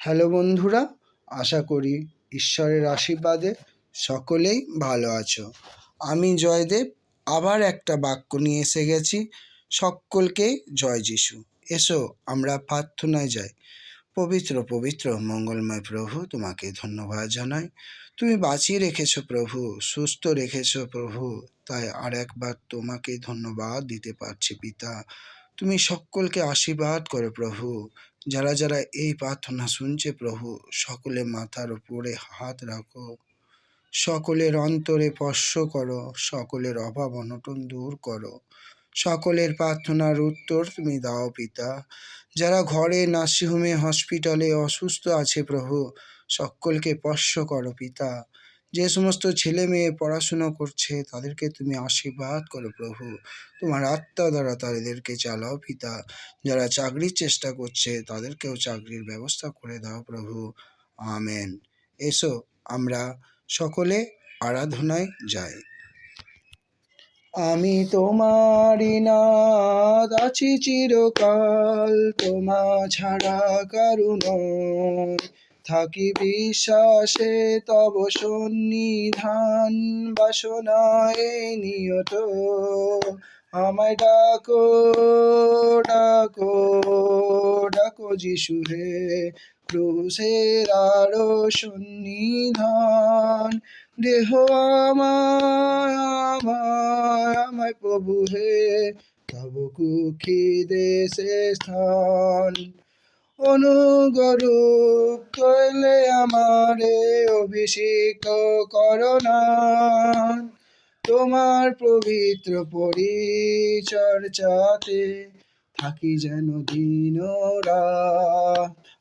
Hello বন্ধুরা, আশা করি ঈশ্বরের আশীর্বাদে সকলেই ভালো আছো। আমি জয়দেব, আবার একটা বাক্য নিয়ে এসে গেছি, সকলকে জয় যিশু। এসো, আমরা প্রার্থনায় যাই। পবিত্র পবিত্র, মঙ্গলময় প্রভু, তোমাকে ধন্যবাদ জানাই। তুমি বাঁচিয়ে রেখেছো প্রভু, সুস্থ রেখেছো প্রভু, তাই আর একবার তোমাকে ধন্যবাদ দিতে পারছি পিতা। তুমি সকলকে আশীর্বাদ করো প্রভু। যারা যারা এই প্রার্থনা শুনছে প্রভু, সকলে মাথার উপরে হাত রাখো। সকলের অন্তরে স্পর্শ করো, সকলের অভাব অনটন দূর করো। সকলের প্রার্থনার উত্তর তুমি দাও পিতা। যারা ঘরে নার্সিংহোমে, হসপিটালে অসুস্থ আছে প্রভু, সকলকে স্পর্শ করো পিতা। যে সমস্ত ছেলে মেয়ে পড়াশুনো করছে, তাদেরকে তুমি আশীর্বাদ করো প্রভু। তোমার আত্মা দ্বারা তাদেরকে চালাও পিতা। যারা চাকরির চেষ্টা করছে, তাদেরকেও চাকরির ব্যবস্থা করে দাও প্রভু। আমেন। এসো, আমরা সকলে আরাধনায় যাই। আমি তোমারই নাদ আছি চিরকাল, তোমা ছাড়া কারুণ থাকি বিশ্বাসে, তব সন্নিধান বাসনায় নিয়ত। আমায় ডাকো ডাকো ডাকো যিশু হে, ক্রুশের আরও সন্নিধান। দেহ আমায় আমায় প্রভু হে, তব কুক্ষি দেশে স্থান। অনুগরূপ করলে আমারে অভিষেক করোনা তোমার পবিত্র পরিচর্চাতে থাকি যেন দিন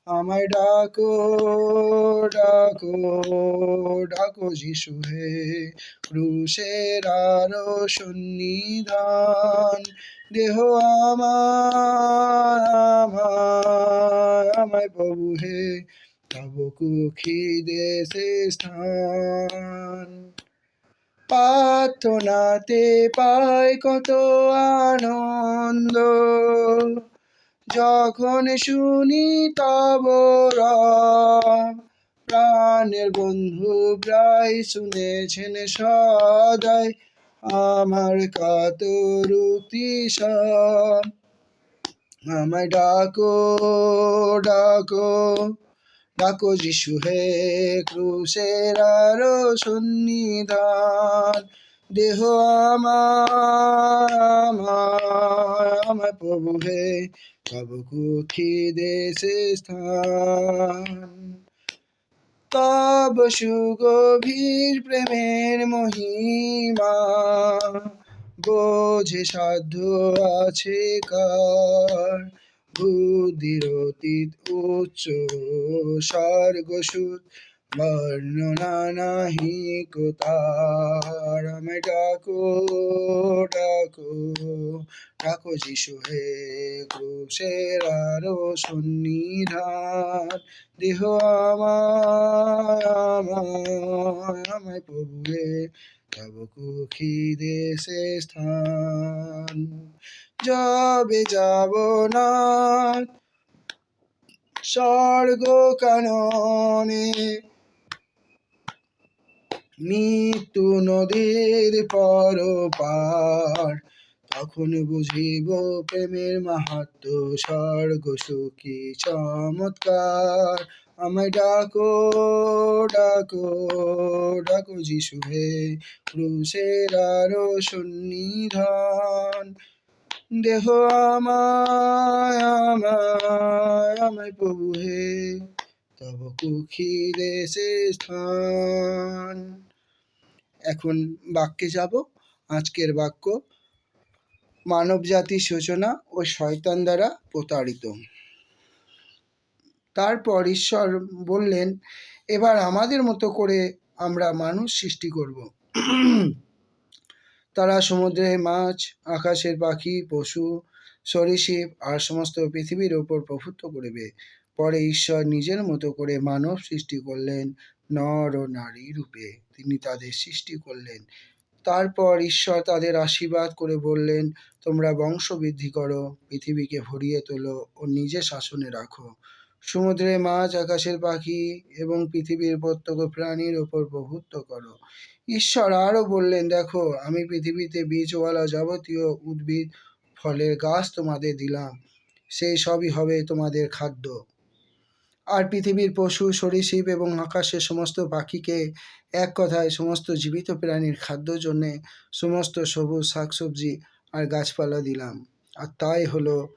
আমায় ডাকো ডাকো ডাকো যিশু হে, ক্রুশের আরও সন্নিধান। দেহ আমার আমায় প্রভু হে, তব কুখি দেশে স্থান। প্রার্থনাতে পাই কত আনন্দ, যখন শুনি তব প্রাণের বন্ধু প্রায় শুনেছেন সদাই, আমার কাতরুক্তি সব। আমায় ডাকো ডাকো ডাকো যিশু হে ক্রুশের আরও সন্নিধান। দেহ আমার আমার প্রভু হে তব কুক্ষি দেশে স্থান। তব সুগভীর প্রেমের মহিমা বোঝে সাধ্য আছে কার। বুদ্ধির অতীত, উচ্চ স্বর্গসুত বর্ণনা নাহি কোতার আমায় ডাকো ডাকো ডাকো যিশু হে ক্রুশের আরও সন্নিধান। দেহ আমায় আমায় আমায় প্রভু হে তব দেশে স্থান, যাবে যাব না। স্বর্গ কাননে মৃত্যু নদীর পর পার তখন বুঝিব প্রেমের মাহাত্ম স্বর্গ সুখী চমৎকার। আমায় ডাকো ডাকো ডাকো যিশু হে, ক্রুশের আরও সন্নিধান। দেহ আমায় আমায় আমায় প্রভু হে, তব কুখি দেশে স্থান। এখন বাক্যে যাব, আজকের বাক্য মানব জাতির সূচনা ও শয়তান দ্বারা প্রতারিত। তারপর ঈশ্বর বললেন, এবার আমাদের মতো করে আমরা মানুষ সৃষ্টি করব। তারা সমুদ্রে মাছ, আকাশের পাখি, পশু, সরীসৃপ আর সমস্ত পৃথিবীর ওপর প্রভুত্ব করবে। পরে ঈশ্বর নিজের মতো করে মানব সৃষ্টি করলেন নর ও নারী রূপে। তিনি তাদের সৃষ্টি করলেন। তারপর ঈশ্বর তাদের আশীর্বাদ করে বললেন, তোমরা বংশ বৃদ্ধি করো, পৃথিবীকে ভরিয়ে তোলো ও নিজে শাসনে রাখো। সমুদ্রের মাছ, আকাশের পাখি এবং পৃথিবীর প্রত্যেক প্রাণীর ওপর প্রভুত্ব করো। ঈশ্বর আরও বললেন, দেখো, আমি পৃথিবীতে বীজওয়ালা যাবতীয় উদ্ভিদ, ফলের গাছ তোমাদের দিলাম। সেই সবই হবে তোমাদের খাদ্য। আর পৃথিবীর পশু, সরীসৃপ এবং আকাশের সমস্ত পাখিকে এক কথায় সমস্ত জীবিত প্রাণীর খাদ্যর জন্যে সমস্ত সবুজ শাকসবজি আর গাছপালা দিলাম। আর তাই হলো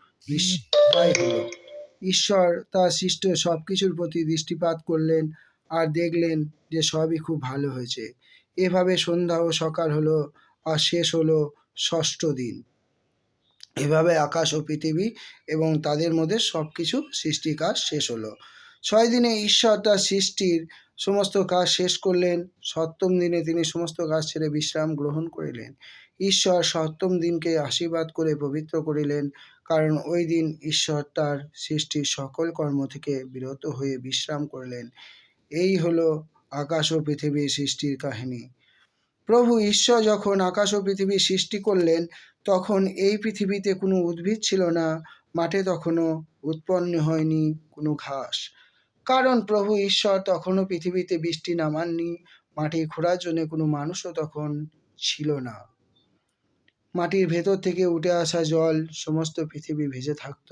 তাই হলো। ঈশ্বর তার সৃষ্ট সব কিছুর প্রতি দৃষ্টিপাত করলেন আর দেখলেন যে সবই খুব ভালো হয়েছে। এভাবে সন্ধ্যা ও সকাল হলো আর শেষ হলো ষষ্ঠ দিন। এভাবে আকাশ ও পৃথিবী এবং তাদের মধ্যে সব কিছু সৃষ্টির কাজ শেষ হলো। ছয় দিনে ঈশ্বর তার সৃষ্টির সমস্ত কাজ শেষ করলেন। সপ্তম দিনে তিনি সমস্ত কাজ ছেড়ে বিশ্রাম গ্রহণ করিলেন। ঈশ্বর সপ্তম দিনকে আশীর্বাদ করে পবিত্র করিলেন। কারণ ওই দিন ঈশ্বর তার সৃষ্টির সকল কর্ম থেকে বিরত হয়ে বিশ্রাম করলেন। এই হলো আকাশ ও পৃথিবীর সৃষ্টির কাহিনী। প্রভু ঈশ্বর যখন আকাশ ও পৃথিবী সৃষ্টি করলেন, তখন এই পৃথিবীতে কোনো উদ্ভিদ ছিল না, মাঠে তখনও উৎপন্ন হয়নি কোনো ঘাস। কারণ প্রভু ঈশ্বর তখনও পৃথিবীতে বৃষ্টি নামাননি মাটি খোঁড়ার জন্য কোনো মানুষও তখন ছিল না। মাটির ভেতর থেকে উঠে আসা জল সমস্ত পৃথিবী ভেসে থাকত।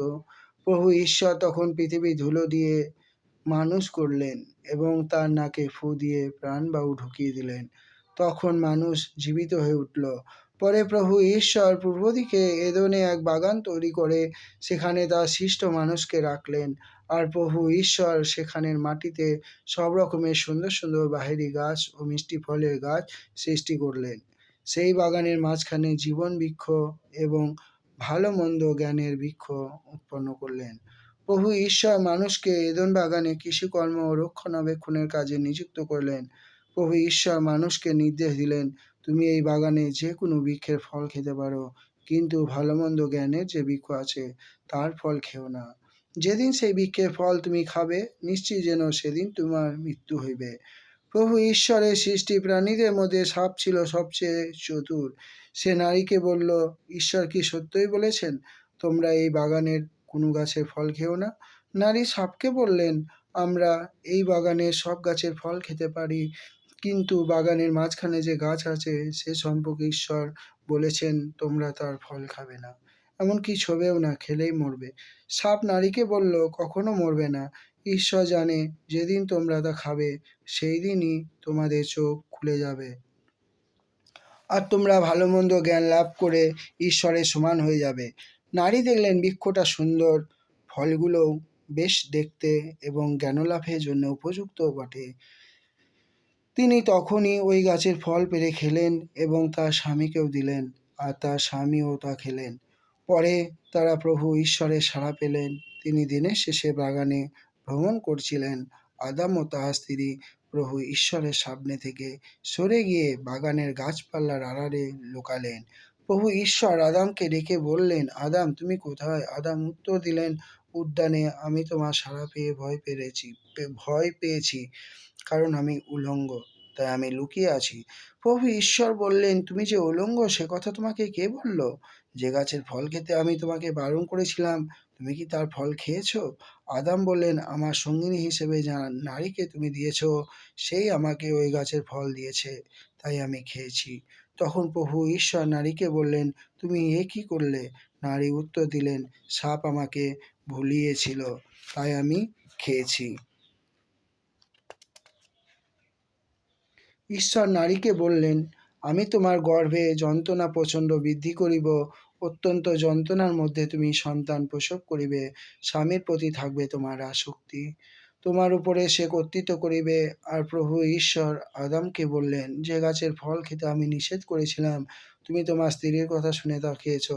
প্রভু ঈশ্বর তখন পৃথিবী ধুলো দিয়ে মানুষ করলেন এবং তার নাকে ফু দিয়ে প্রাণবায়ু ঢুকিয়ে দিলেন। তখন মানুষ জীবিত হয়ে উঠল। পরে প্রভু ঈশ্বর পূর্ব দিকে এদনে এক বাগান তৈরি করে সেখানে তার সৃষ্ট মানুষকে রাখলেন আর প্রভু ঈশ্বর সেখানের মাটিতে সব রকমের সুন্দর সুন্দর বাহিরি গাছ ও মিষ্টি ফলের গাছ সৃষ্টি করলেন। সেই বাগানের মাঝখানে জীবন বৃক্ষ এবং ভালো মন্দ জ্ঞানের বৃক্ষ উৎপন্ন করলেন। প্রভু ঈশ্বর মানুষকে এদন বাগানে কৃষিকর্ম ও রক্ষণাবেক্ষণের কাজে নিযুক্ত করলেন। প্রভু ঈশ্বর মানুষকে নির্দেশ দিলেন, তুমি এই বাগানে যে কোনো বৃক্ষের ফল খেতে পারো, কিন্তু ভালো মন্দ জ্ঞানের যে বৃক্ষ আছে, তার ফল খেও না। যেদিন সেই বৃক্ষের ফল তুমি খাবে, নিশ্চয়ই যেন সেদিন তোমার মৃত্যু হইবে। প্রভু ঈশ্বরের সৃষ্টি প্রাণীদের মধ্যে সাপ ছিল সবচেয়ে চতুর। সে নারীকে বলল, ঈশ্বর কি সত্যই বলেছেন, তোমরা এই বাগানের কোনো গাছের ফল খেও না? নারী সাপকে বললেন, আমরা এই বাগানের সব গাছের ফল খেতে পারি, কিন্তু বাগানের মাঝখানে যে গাছ আছে, সে সম্পর্কে ঈশ্বর বলেছেন, তোমরা তার ফল খাবে না। এমনকি ছবেও না, খেলেই মরবে। সাপ নারীকে বলল, কখনো মরবে না। ঈশ্বর জানে যেদিন তোমরা তা খাবে সেই দিনই তোমাদের চোখ খুলে যাবে। আর তোমরা ভালো মন্দ জ্ঞান লাভ করে ঈশ্বরের সমান হয়ে যাবে। নারী দেখলেন বৃক্ষটা সুন্দর ফলগুলোও বেশ দেখতে এবং জ্ঞানলাভের জন্য উপযুক্ত বটে। তিনি তখনই ওই গাছের ফল পেরে খেলেন এবং তার স্বামীকেও দিলেন আর তার স্বামীও তা খেলেন। পরে তারা প্রভু ঈশ্বরের সাড়া পেলেন। তিনি দিনের শেষে বাগানে ভ্রমণ করছিলেন আদাম ও তাহার স্ত্রী প্রভু ঈশ্বরের সামনে থেকে। সরে গিয়ে বাগানের গাছপালার আড়ালে লুকালেন। প্রভু ঈশ্বর আদামকে ডেকে বললেন, আদাম, তুমি কোথায়? আদাম উত্তর দিলেন, উদ্যানে আমি তোমার সাড়া পেয়ে ভয় পেরেছি ভয় পেয়েছি, কারণ আমি উলঙ্গ, তাই আমি লুকিয়ে আছি। প্রভু ঈশ্বর বললেন, তুমি যে উলঙ্গ, সে কথা তোমাকে কে বলল? যে গাছের ফল খেতে আমি তোমাকে বারণ করেছিলাম তুমি কি তার ফল খেয়েছ? আদাম বললেন, আমার সঙ্গিনী হিসেবে যা নারীকে তুমি দিয়েছ, সেই আমাকে ওই গাছের ফল দিয়েছে, তাই আমি খেয়েছি। তখন প্রভু ঈশ্বর নারীকে বললেন, তুমি এ কি করলে? নারী উত্তর দিলেন, সাপ আমাকে ভুলিয়েছিল, তাই আমি খেয়েছি। ঈশ্বর নারীকে বললেন, আমি তোমার গর্ভে যন্ত্রণা প্রচণ্ড বৃদ্ধি করিব অত্যন্ত যন্ত্রণার মধ্যে তুমি সন্তান প্রসব করিবে, স্বামীর প্রতি থাকবে তোমার আসক্তি। তোমার উপরে সে কর্তৃত্ব করিবে। আর প্রভু ঈশ্বর আদামকে বললেন, যে গাছের ফল খেতে আমি নিষেধ করেছিলাম, তুমি তোমার স্ত্রীর কথা শুনে তা খেয়েছ,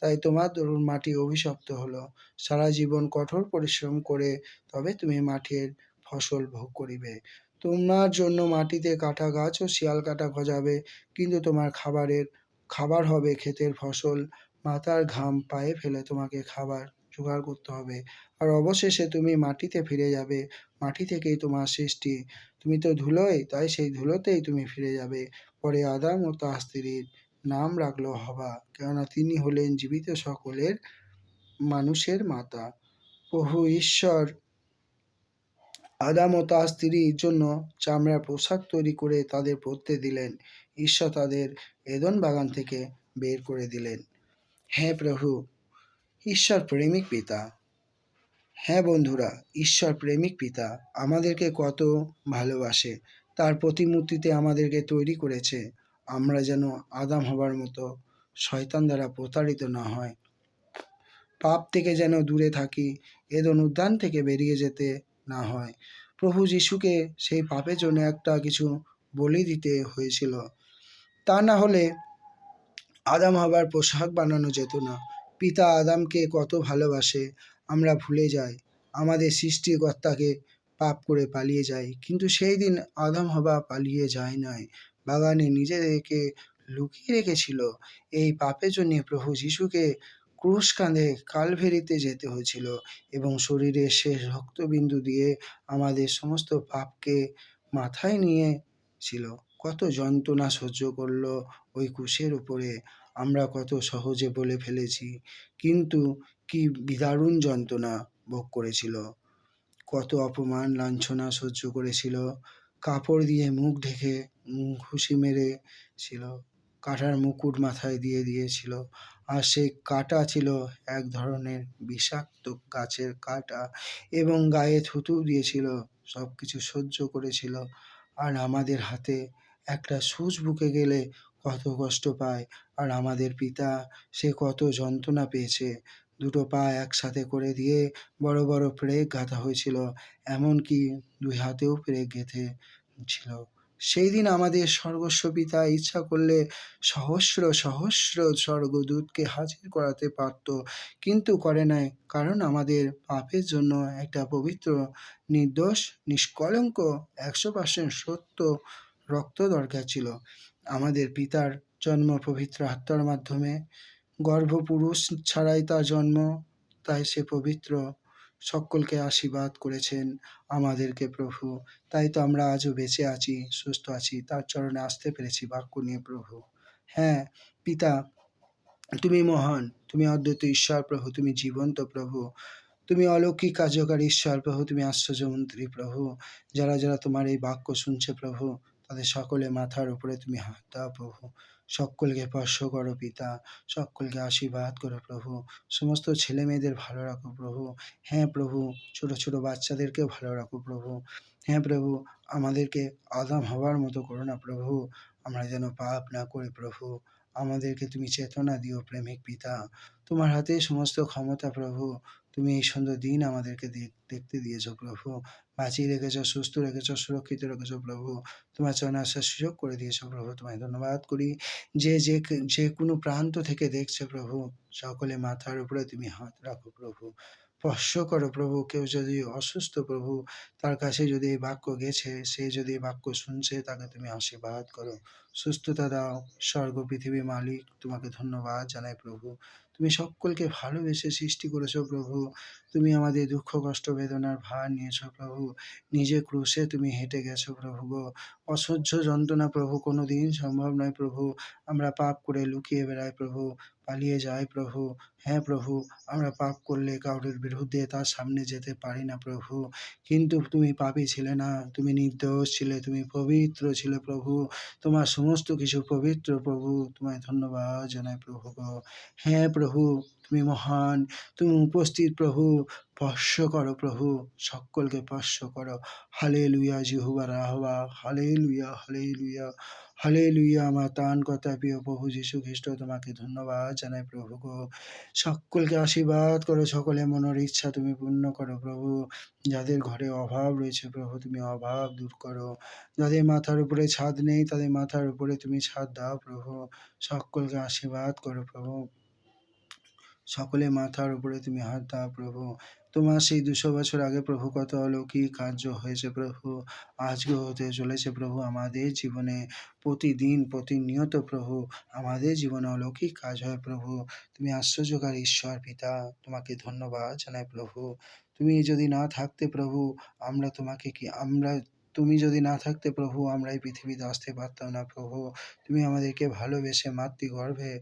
তাই তোমার দরুন মাটি অভিশপ্ত হলো। সারা জীবন কঠোর পরিশ্রম করে তবে তুমি মাঠের ফসল ভোগ করিবে। তোমার জন্য মাটিতে কাটা গাছ ও শিয়াল কাটা গজাবে, কিন্তু তোমার খাবারের, খাবার হবে ক্ষেতের ফসল। মাথার ঘাম পায়ে ফেলে তোমাকে খাবার জোগাড় করতে হবে। আর অবশেষে তুমি মাটিতে ফিরে যাবে। মাটি থেকেই তোমার সৃষ্টি। তুমি তো ধুলোয়, তাই সেই ধুলোতেই তুমি ফিরে যাবে। পরে আদাম ও তার স্ত্রীর নাম রাখল হবা, কেননা তিনি হলেন জীবিত সকলের মানুষের মাতা। প্রভু ঈশ্বর আদাম ও তার স্ত্রীর জন্য চামড়ার পোশাক তৈরি করে তাদের পরতে দিলেন। ঈশ্বর তাদের এদন বাগান থেকে বের করে দিলেন। হ্যাঁ প্রভু, ঈশ্বর প্রেমিক পিতা। হ্যাঁ বন্ধুরা, ঈশ্বর প্রেমিক পিতা আমাদেরকে কত ভালোবাসে, তার প্রতিমূর্তিতে আমাদেরকে তৈরি করেছে। আমরা যেন আদাম হবার মতো শয়তান দ্বারা প্রতারিত না হয়। পাপ থেকে যেন দূরে থাকি, এদন উদ্যান থেকে বেরিয়ে যেতে না হয়। প্রভু যিশুকে সেই পাপের জন্য একটা কিছু বলি দিতে হয়েছিল। তা না হলে আদাম হবার পোশাক বানানো যেত না। পিতা আদামকে কত ভালোবাসে, আমরা ভুলে যাই। আমাদের সৃষ্টিকর্তাকে পাপ করে পালিয়ে যাই। কিন্তু সেই দিন আদাম হবা পালিয়ে যায় নাই। বাগানে নিজেদেরকে লুকিয়ে রেখেছিল। এই পাপের জন্য প্রভু যিশুকে ক্রুশ কাঁধে কালভেরিতে যেতে হয়েছিল এবং শরীরের শেষ রক্তবিন্দু দিয়ে আমাদের সমস্ত পাপকে মাথায় নিয়ে ছিল কত যন্ত্রণা সহ্য করল ওই ক্রুশের উপরে। আমরা কত সহজে বলে ফেলেছি, কিন্তু কি বিদারুণ যন্ত্রণা ভোগ করেছিল। কত অপমান, লাঞ্ছনা সহ্য করেছিল। কাপড় দিয়ে মুখ ঢেকে ঘুষি মেরে ছিল, কাঁটার মুকুট মাথায় দিয়ে দিয়েছিল। আর সেই কাঁটা ছিল এক ধরনের বিষাক্ত গাছের কাঁটা এবং গায়ে থুতু দিয়েছিল সব কিছু সহ্য করেছিল। আর আমাদের হাতে একটা সূচ বুকে গেলে কত কষ্ট পায় আর আমাদের পিতা সে কত যন্ত্রণা পেয়েছে। দুটো পা একসাথে করে দিয়ে বড় বড় প্রেগ গাঁথা হয়েছিল, এমনকি দুই হাতেও প্রেগ গেঁথে ছিল। সেই দিন আমাদের স্বর্গস্ব পিতা ইচ্ছা করলে সহস্র সহস্র স্বর্গদূতকে হাজির করাতে পারত, কিন্তু করে নাই, কারণ আমাদের পাপের জন্য একটা পবিত্র, নির্দোষ, নিষ্কলঙ্ক, একশো পার্সেন্ট সত্য রক্ত দরকার ছিল। আমাদের পিতার জন্ম পবিত্র আত্মার মাধ্যমে। গর্ভপুরুষ ছাড়াই তার জন্ম, তাই সে পবিত্র। সকলকে আশীর্বাদ করেছেন আমাদেরকে প্রভু। তাই তো আমরা আজও বেঁচে আছি, সুস্থ আছি, তার চরণে আসতে পেরেছি বাক্য নিয়ে প্রভু। হ্যাঁ পিতা, তুমি মহান, তুমি অদ্বৈত ঈশ্বর প্রভু, তুমি জীবন্ত প্রভু। তুমি অলৌকিক কার্যকারী ঈশ্বর প্রভু, তুমি আশ্চর্যমন্ত্রী প্রভু। যারা যারা তোমার এই বাক্য শুনছে প্রভু তাদের সকলে মাথার উপরে তুমি হাত দাও প্রভু। সকলকে স্পর্শ করো পিতা, সকলকে আশীর্বাদ করো প্রভু। সমস্ত ছেলে মেয়েদের ভালো রাখো প্রভু। হ্যাঁ প্রভু, ছোট ছোট বাচ্চাদেরকেও ভালো রাখো প্রভু। হ্যাঁ প্রভু, আমাদেরকে আদাম হওয়ার মতো করো না প্রভু। আমরা যেন পাপ না করি প্রভু। আমাদেরকে তুমি চেতনা দিও প্রেমিক পিতা। তোমার হাতে সমস্ত ক্ষমতা প্রভু। তুমি এই সুন্দর দিন আমাদেরকে দেখতে দিয়েছ প্রভু। বাঁচিয়ে রেখেছ, সুস্থ রেখেছ, সুরক্ষিত রেখেছ প্রভু। তোমার চরণে আসার সুযোগ করে দিয়েছ প্রভু। তোমায় ধন্যবাদ করি। যে যে যে কোনো প্রান্ত থেকে দেখছে প্রভু, সকলে মাথার উপরে তুমি হাত রাখো প্রভু। স্পর্শ করো প্রভু, কেউ যদি অসুস্থ প্রভু, তার কাছে যদি এই বাক্য গেছে, সে যদি এই বাক্য শুনছে, তাকে তুমি আশীর্বাদ করো। সুস্থতা দাও, স্বর্গ পৃথিবী মালিক, তোমাকে ধন্যবাদ জানাই প্রভু। তুমি সকলকে ভালোবেসে সৃষ্টি করেছ প্রভু। তুমি আমাদের দুঃখ, কষ্ট, বেদনার ভার নিয়েছো প্রভু। নিজে ক্রুশে তুমি হেঁটে গেছো প্রভু গো। অসহ্য যন্ত্রণা প্রভু কোনো দিন সম্ভব নয় প্রভু। আমরা পাপ করে লুকিয়ে বেড়াই প্রভু, পালিয়ে যাই প্রভু। হ্যাঁ প্রভু, আমরা পাপ করলে কাউরের বিরুদ্ধে তার সামনে যেতে পারি না প্রভু। কিন্তু তুমি পাপী ছিলে না, তুমি নির্দোষ ছিলে, তুমি পবিত্র ছিলে প্রভু। তোমার সমস্ত কিছু পবিত্র প্রভু, তোমায় ধন্যবাদ জানাই প্রভু হ্যাঁ প্রভু, তুমি মহান, তুমি উপস্থিত প্রভু। স্পর্শ করো প্রভু, সকলকে স্পর্শ করো। হালে লুইয়া জিহুবা রাহবা হালে লুইয়া হালে লুইয়া হালে লুইয়া আমার তান কথা প্রিয় প্রভু যীশু খ্রিস্ট, তোমাকে ধন্যবাদ জানাই প্রভু গো। সকলকে আশীর্বাদ করো, সকলে মনের ইচ্ছা তুমি পূর্ণ করো প্রভু। যাদের ঘরে অভাব রয়েছে প্রভু, তুমি অভাব দূর করো। যাদের মাথার উপরে ছাদ নেই, তাদের মাথার উপরে তুমি ছাদ দাও প্রভু। সকলকে আশীর্বাদ করো প্রভু। সকলে মাথার উপরে তুমি হাত দাও প্রভু। তোমার সেই দুশো বছর আগে প্রভু কত অলৌকিক কার্য হয়েছে প্রভু? আজকে হতে চলেছে প্রভু আমাদের জীবনে। প্রতিদিন, প্রতিনিয়ত প্রভু আমাদের জীবনে অলৌকিক কাজ হয় প্রভু। তুমি আশ্চর্যকার ঈশ্বর পিতা, তোমাকে ধন্যবাদ জানাই প্রভু। তুমি যদি না থাকতে প্রভু, আমরা তোমাকে কি, আমরা, তুমি যদি না থাকতে প্রভু, আমরা এই পৃথিবীতে আসতে পারতাম না প্রভু। তুমি আমাদেরকে ভালোবেসে মাতৃগর্ভে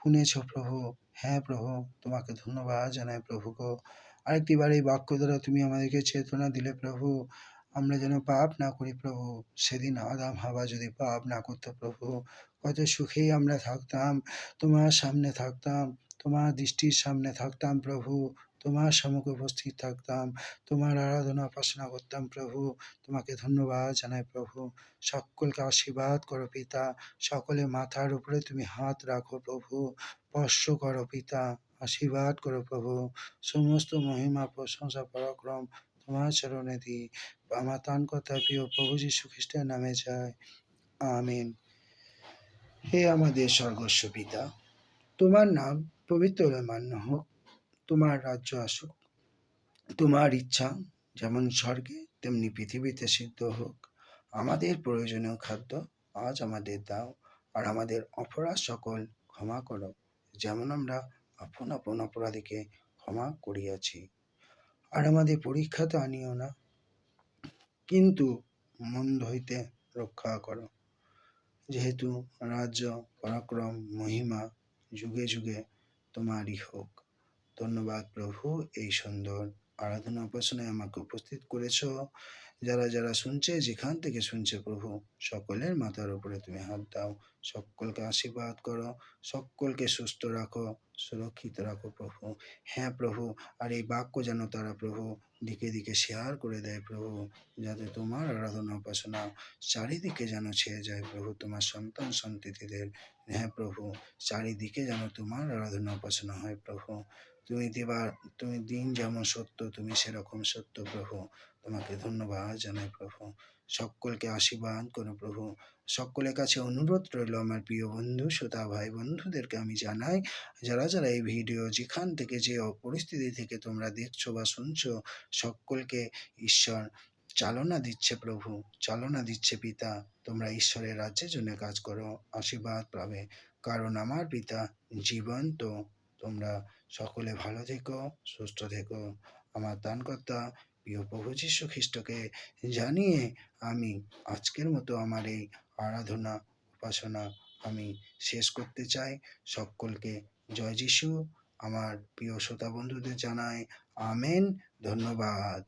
পুনেছ প্রভু। হ্যাঁ প্রভু, তোমাকে ধন্যবাদ জানাই প্রভু গো। আরেকটি বার এই বাক্য দ্বারা তুমি আমাদেরকে চেতনা দিলে প্রভু, আমরা যেন পাপ না করি প্রভু। সেদিন আদাম হাওয়া যদি পাপ না করতো প্রভু, কত সুখেই আমরা থাকতাম, তোমার সামনে থাকতাম, তোমার দৃষ্টির সামনে থাকতাম প্রভু। তোমার সম্মুখে উপস্থিত থাকতাম, তোমার আরাধনা উপাসনা করতাম প্রভু। তোমাকে ধন্যবাদ জানাই প্রভু। সকলকে আশীর্বাদ করো পিতা। সকলে মাথার উপরে তুমি হাত রাখো প্রভু। স্পর্শ করো পিতা। আশীর্বাদ করো প্রভু। সমস্ত মহিমা, প্রশংসা, পরাক্রম তোমার চরণে দিই। আমার তান কথা প্রিয় প্রভু যীশু খ্রিস্টের নামে যায়। আমিন। হে আমাদের স্বর্গস্ব পিতা, তোমার নাম পবিত্র মান্য হোক। তোমার রাজ্য আসুক। তোমার ইচ্ছা যেমন স্বর্গে, তেমনি পৃথিবীতে সিদ্ধ হোক। আমাদের প্রয়োজনীয় খাদ্য আজ আমাদের দাও, আর আমাদের অপরাধ সকল ক্ষমা করো, যেমন আমরা আপন আপন অপরাধীকে ক্ষমা করিয়াছি। আর আমাদের পরীক্ষাতে আনিও না, কিন্তু মন্দ হইতে রক্ষা করো। যেহেতু রাজ্য, পরাক্রম, মহিমা যুগে যুগে তোমারই হোক। ধন্যবাদ প্রভু, এই সুন্দর আরাধনা উপাসনায় আমাকে উপস্থিত করেছ। যারা যারা শুনছে, যেখান থেকে শুনছে প্রভু, সকলের মাথার উপরে তুমি হাত দাও। সকলকে আশীর্বাদ করো, সকলকে সুস্থ রাখো, সুরক্ষিত রাখো প্রভু। হ্যাঁ প্রভু, আর এই বাক্য যেন তারা প্রভু, দিকে দিকে শেয়ার করে দেয় প্রভু, যাতে তোমার আরাধনা উপাসনা চারিদিকে যেন ছেয়ে যায় প্রভু, তোমার সন্তান সন্ততিদের। হ্যাঁ প্রভু, চারিদিকে যেন তোমার আরাধনা উপাসনা হয় প্রভু। তুমি দিবার, তুমি দিন যেমন সত্য, তুমি সেরকম সত্য প্রভু। তোমাকে ধন্যবাদ জানাই প্রভু। সকলকে আশীর্বাদ করো প্রভু। সকলের কাছে অনুরোধ রইল আমার প্রিয় বন্ধু, শ্রোতা, ভাই, বন্ধুদেরকে আমি জানাই, যারা যারা এই ভিডিও যেখান থেকে যে পরিস্থিতি থেকে তোমরা দেখছ বা শুনছো, সকলকে ঈশ্বর চালনা দিচ্ছে প্রভু, চালনা দিচ্ছে পিতা। তোমরা ঈশ্বরের রাজ্যের জন্য কাজ করো, আশীর্বাদ পাবে। কারণ আমার পিতা জীবন্ত, তোমরা সকলে ভালো থেকো, সুস্থ থেকো। আমার দানকর্তা প্রিয় প্রভু যীশু খ্রিস্টকে জানিয়ে আমি আজকের মতো আমার এই আরাধনা, উপাসনা আমি শেষ করতে চাই। সকলকে জয় যিশু। আমার প্রিয় শ্রোতা বন্ধুদের জানাই, আমেন। ধন্যবাদ।